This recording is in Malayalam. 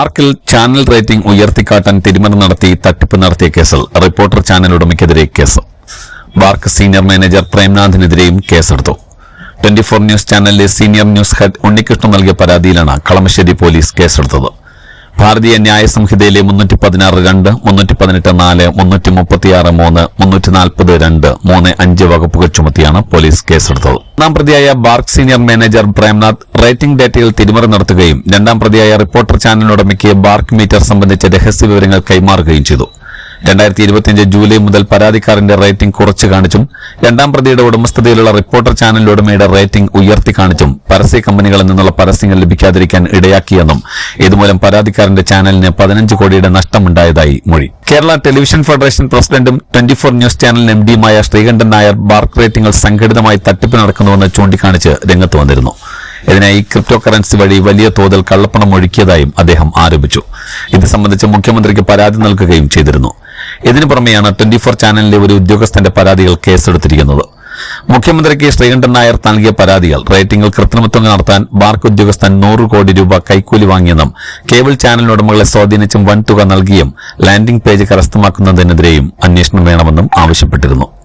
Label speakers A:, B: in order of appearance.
A: ആർക്കിൽ ചാനൽ റേറ്റിംഗ് ഉയർത്തിക്കാട്ടാൻ തിരുമറി നടത്തി തട്ടിപ്പ് നടത്തിയ കേസിൽ റിപ്പോർട്ടർ ചാനൽ ഉടമയ്ക്കെതിരെ കേസ് ബാർക്ക് സീനിയർ മാനേജർ പ്രേംനാഥിനെതിരെയും കേസെടുത്തു ട്വന്റി ഫോർ ന്യൂസ് ചാനലിലെ സീനിയർ ന്യൂസ് ഹെഡ് ഉണ്ണികൃഷ്ണൻ നൽകിയ പരാതിയിലാണ് കളമശ്ശേരി പോലീസ് കേസെടുത്തത് ഭാരതീയ ന്യായ സംഹിതയിലെ മുന്നൂറ്റി പതിനാറ് രണ്ട് മുന്നൂറ്റി പതിനെട്ട് നാല് മുന്നൂറ്റി മുപ്പത്തിയാറ് മൂന്ന് മുന്നൂറ്റി നാൽപ്പത് രണ്ട് മൂന്ന് അഞ്ച് വകുപ്പുകൾ ചുമത്തിയാണ് പോലീസ് കേസെടുത്തത്
B: ഒന്നാം പ്രതിയായ BARC senior manager Premnath rating ഡേറ്റയിൽ തിരിമറി നടത്തുകയും രണ്ടാം പ്രതിയായ റിപ്പോർട്ടർ ചാനലിനുടമയ്ക്ക് ബാർക്ക് മീറ്റർ സംബന്ധിച്ച രഹസ്യ വിവരങ്ങൾ കൈമാറുകയും ചെയ്തു രണ്ടായിരത്തി ഇരുപത്തിയഞ്ച് ജൂലൈ മുതൽ പരാതിക്കാരന്റെ റേറ്റിംഗ് കുറച്ചു കാണിച്ചും രണ്ടാം പ്രതിയുടെ ഉടമസ്ഥതയിലുള്ള റിപ്പോർട്ടർ ചാനലിന്റെ ഉടമയുടെ റേറ്റിംഗ് ഉയർത്തി കാണിച്ചും പരസ്യ കമ്പനികളിൽ നിന്നുള്ള പരസ്യങ്ങൾ ലഭിക്കാതിരിക്കാൻ ഇടയാക്കിയെന്നും ഇതുമൂലം പരാതിക്കാരന്റെ ചാനലിന് പതിനഞ്ച് കോടിയുടെ നഷ്ടമുണ്ടായതായി മൊഴി
C: കേരള ടെലിവിഷൻ ഫെഡറേഷൻ പ്രസിഡന്റും twenty four news channel M ഡിയുമായ ശ്രീകണ്ഠൻ നായർ ബാർക്ക് റേറ്റിംഗുകൾ സംഘടിതമായി തട്ടിപ്പ് നടക്കുന്നുവെന്ന് ചൂണ്ടിക്കാണിച്ച് രംഗത്ത് വന്നിരുന്നു ഇതിനായി ക്രിപ്റ്റോ കറൻസി വഴി വലിയ തോതിൽ കള്ളപ്പണം ഒഴുക്കിയതായും അദ്ദേഹം ആരോപിച്ചു ഇത് സംബന്ധിച്ച് മുഖ്യമന്ത്രിക്ക് പരാതി നൽകുകയും ചെയ്തിരുന്നു ഇതിനു പുറമെയാണ് ട്വന്റി ഫോർ ചാനലിലെ ഒരു ഉദ്യോഗസ്ഥന്റെ പരാതികൾ കേസെടുത്തിരിക്കുന്നത് മുഖ്യമന്ത്രിക്ക് ശ്രീകണ്ഠൻ നായർ നൽകിയ പരാതികൾ റേറ്റിംഗിൽ കൃത്രിമത്വം നടത്താൻ ബാർക്ക് ഉദ്യോഗസ്ഥൻ നൂറ് കോടി രൂപ കൈക്കൂലി വാങ്ങിയെന്നും കേബിൾ ചാനൽ ഉടമകളെ സ്വാധീനിച്ചും വൻതുക നൽകിയും ലാൻഡിംഗ് പേജ് കരസ്ഥമാക്കുന്നതിനെതിരെയും അന്വേഷണം വേണമെന്നും ആവശ്യപ്പെട്ടിരുന്നു